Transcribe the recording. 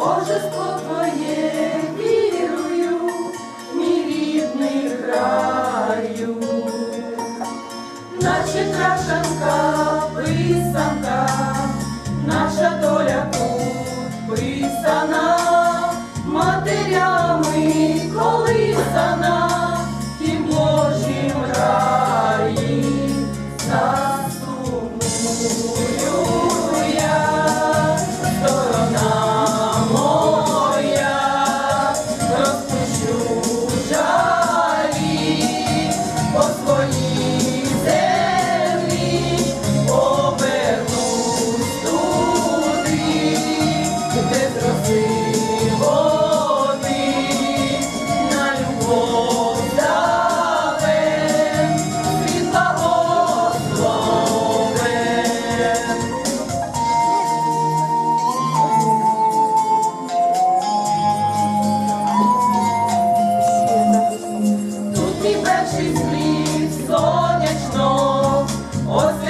Божество твоє вірую, мій рідний краю, наче крашанка. 어세